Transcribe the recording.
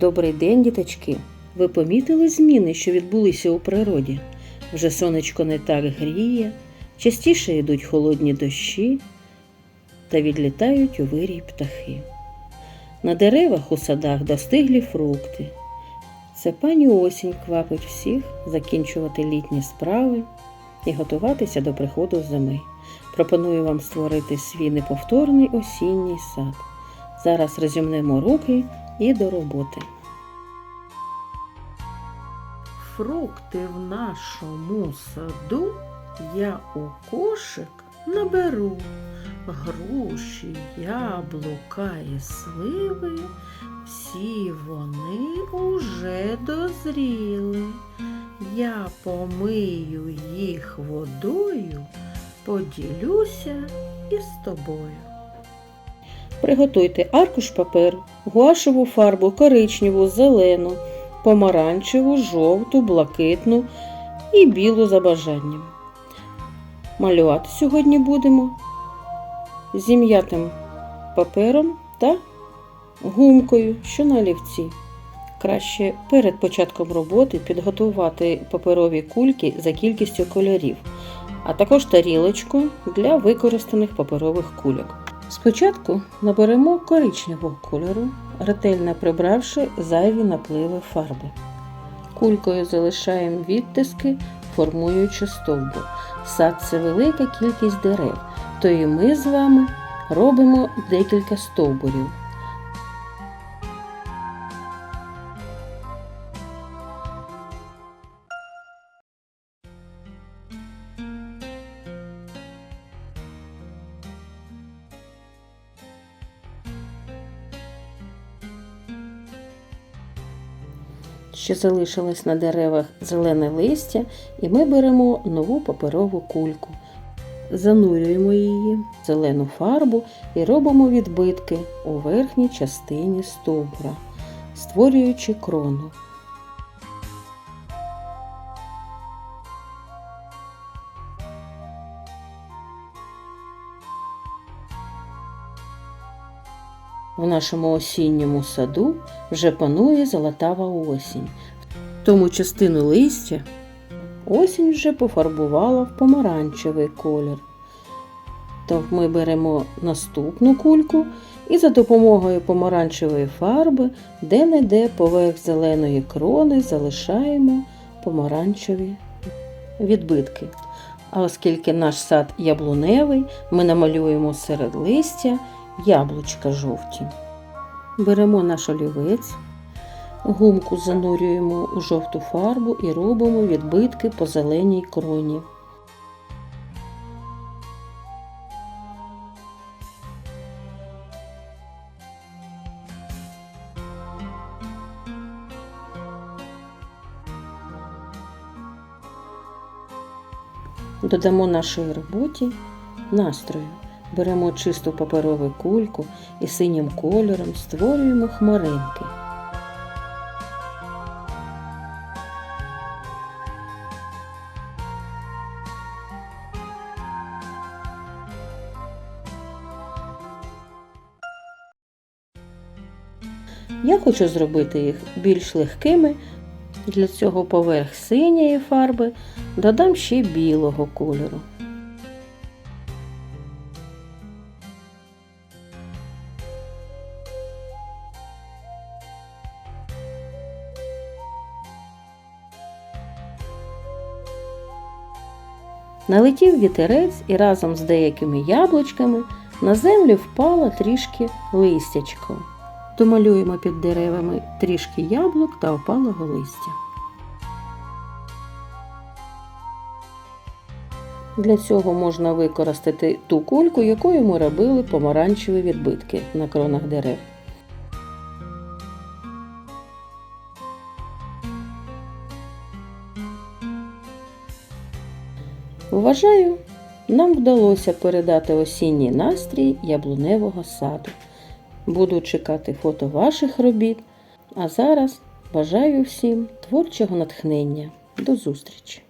Добрий день, діточки! Ви помітили зміни, що відбулися у природі? Вже сонечко не так гріє, частіше йдуть холодні дощі та відлітають у вирій птахи. На деревах у садах достиглі фрукти. Це пані осінь квапить всіх закінчувати літні справи і готуватися до приходу зими. Пропоную вам створити свій неповторний осінній сад. Зараз розімнемо руки і до роботи. Фрукти в нашому саду я у кошик наберу. Груші, яблука і сливи, всі вони уже дозріли. Я помию їх водою, поділюся із тобою. Приготуйте аркуш паперу, гуашеву фарбу коричневу, зелену, помаранчеву, жовту, блакитну і білу за бажанням. Малювати сьогодні будемо зім'ятим папером та гумкою, що на олівці. Краще перед початком роботи підготувати паперові кульки за кількістю кольорів, а також тарілочку для використаних паперових кульок. Спочатку наберемо коричневого кольору, ретельно прибравши зайві напливи фарби. Кулькою залишаємо відтиски, формуючи стовбур. Сад це велика кількість дерев, то і ми з вами робимо декілька стовбурів. Ще залишилось на деревах зелене листя, і ми беремо нову паперову кульку. Занурюємо її в зелену фарбу і робимо відбитки у верхній частині стовбура, створюючи крону. В нашому осінньому саду вже панує золотава осінь. Тому частину листя осінь вже пофарбувала в помаранчевий колір. То ми беремо наступну кульку і за допомогою помаранчевої фарби де-не-де поверх зеленої крони залишаємо помаранчеві відбитки. А оскільки наш сад яблуневий, ми намалюємо серед листя яблучка жовті. Беремо наш олівець, гумку занурюємо у жовту фарбу і робимо відбитки по зеленій кроні. Додамо нашій роботі настрою. Беремо чисту паперову кульку і синім кольором створюємо хмаринки. Я хочу зробити їх більш легкими. Для цього поверх синьої фарби додам ще білого кольору. Налетів вітерець і разом з деякими яблучками на землю впало трішки листячко. Домалюємо під деревами трішки яблук та опалого листя. Для цього можна використати ту кульку, якою ми робили помаранчеві відбитки на кронах дерев. Вважаю, нам вдалося передати осінній настрій яблуневого саду. Буду чекати фото ваших робіт. А зараз бажаю всім творчого натхнення. До зустрічі!